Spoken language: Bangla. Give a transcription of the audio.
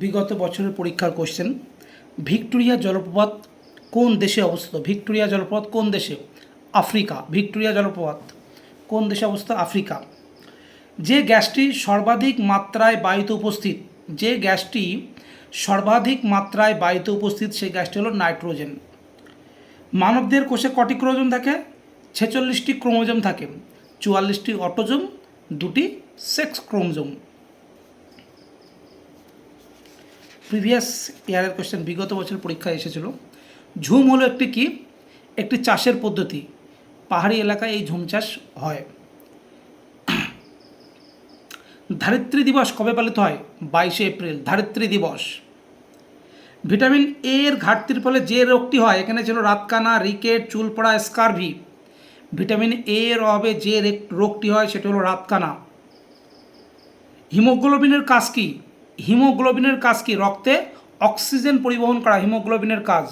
বিগত বছরের পরীক্ষার কোশ্চেন ভিক্টোরিয়া জলপ্রপাত কোন দেশে অবস্থিত? ভিক্টোরিয়া জলপ্রপাত কোন দেশে? আফ্রিকা। ভিক্টোরিয়া জলপ্রপাত কোন দেশে অবস্থিত? আফ্রিকা। যে গ্যাসটি সর্বাধিক মাত্রায় বায়ুতে উপস্থিত, যে গ্যাসটি সর্বাধিক মাত্রায় বায়ুতে উপস্থিত, সেই গ্যাসটি হলো নাইট্রোজেন। মানবদের কোষে কটি ক্রোজম থাকে? ছেচল্লিশটি ক্রোমোজোম থাকে। চুয়াল্লিশটি অটোজোম, দুটি সেক্স ক্রোমোজোম। প্রিভিয়াস ইয়ারের কোয়েশ্চেন বিগত বছর পরীক্ষায় এসেছিল। ঝুম হলো একটি কি? একটি চাষের পদ্ধতি। পাহাড়ি এলাকায় এই ঝুম চাষ হয়। ধারিত্রী দিবস কবে পালিত হয়? বাইশে এপ্রিল, ধারিত্রী দিবস। ভিটামিন এ এর ঘাটতির ফলে যে রোগটি হয়, এখানে ছিল রাতকানা, রিকেট, চুলপড়া, স্কারভি। ভিটামিন এ এর অভাবে যে রোগটি হয়, সেটা হলো রাতকানা। হিমোগ্লোবিনের কাজ কি? হিমোগ্লোবিনের কাজ কি? রক্তে অক্সিজেন পরিবহন করা হিমোগ্লোবিনের কাজ।